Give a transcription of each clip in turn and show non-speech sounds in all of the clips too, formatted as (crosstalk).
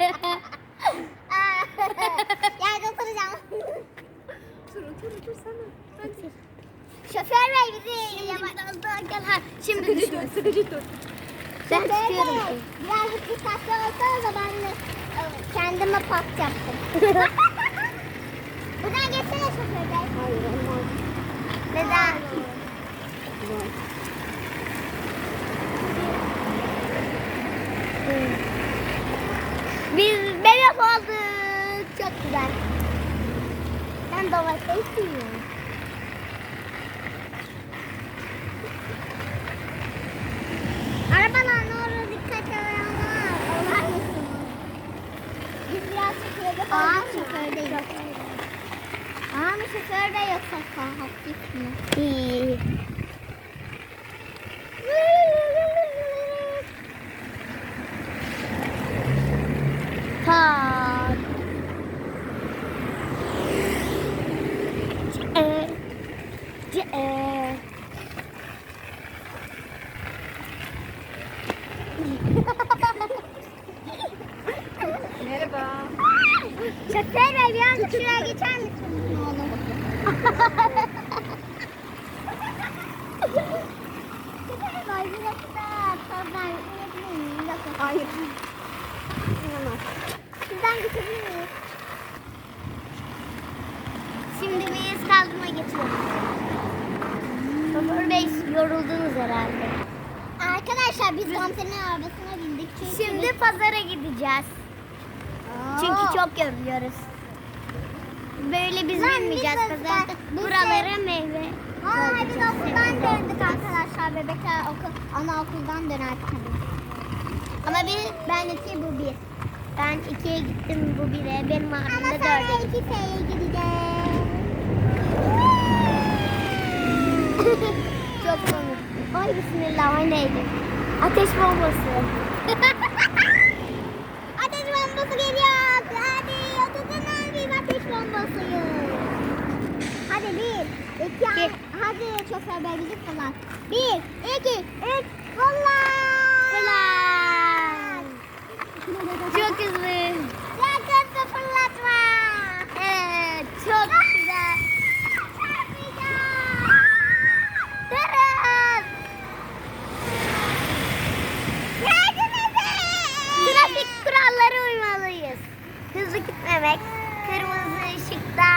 (laughs) Yerde oturacağım. Dur otur otur sana. Hadi. Şoför bey bizi Şimdi biraz daha gel. Ha, şimdi düşün. Sıkıcı dur. Ben tutuyorum. Birazcık dikkatli olsanız da ben de e, kendime pat yaptım. (laughs) Buradan geçsene şoför bey. Hayır olmaz. Neden? Biz bebek olduk. Çok güzel. Ben domates yiyorum. Arabalar ne olur dikkat edin Olur musunuz? Biz biraz şoförde Aa şoför değil. Aa mı şoför de yok sakın. Hafif mi? İyi. Ce. Merhaba. Şoför bey bir an şuraya geçer misin ne olur? Şoför bey bir dakika sazdan geçebilir miyim? Bir dakika. Hayır. Sizden geçebilir miyiz? Şimdi biz kaldırma geçiyoruz. Şoför bey yoruldunuz herhalde. Arkadaşlar biz Gamze'nin arabasına bindik. Çünkü Şimdi pazara gideceğiz. Çünkü çok yoruluyoruz. Böyle biz binmeyeceğiz pazarda. Buralara meyve. Aa, biz okuldan döndük arkadaşlar. Bebekler okul, anaokuldan dönerdik hadi. Ama bir, ben iki, bu bir. Ben ikiye gittim, bu bire. Benim de dörde Ama sonra iki F'ye gideceğiz. (laughs) çok komik. Ay bismillah, ay neydi? Ateş bombası. (laughs) ateş bombası geliyor. Hadi otursun abim ateş bombasıyı. Hadi bir, iki, hadi şoför bey bizi fırlat. Bir, iki, üç, gitmemek, kırmızı ışıkta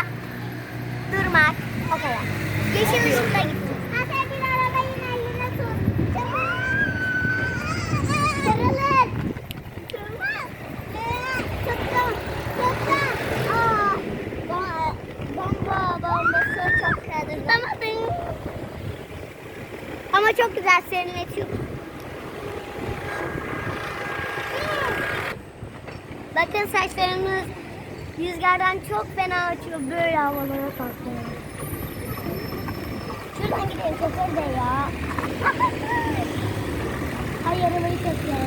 durmak, o kadar. Yeşil ışıkta gideceğiz. Hasan bir arabayı eline tut. Kırılır. Kırılmaz. Tuttum. Tuttum. Aa, bomba, bomba bombası çok. Tutamadın. Ama çok güzel serinletiyor. Bakın saçlarımız rüzgardan çok fena açıyor. Böyle havalara kalkıyor. Şuradan gidelim şoför bey ya. (laughs) Ay arabayı çekiyor.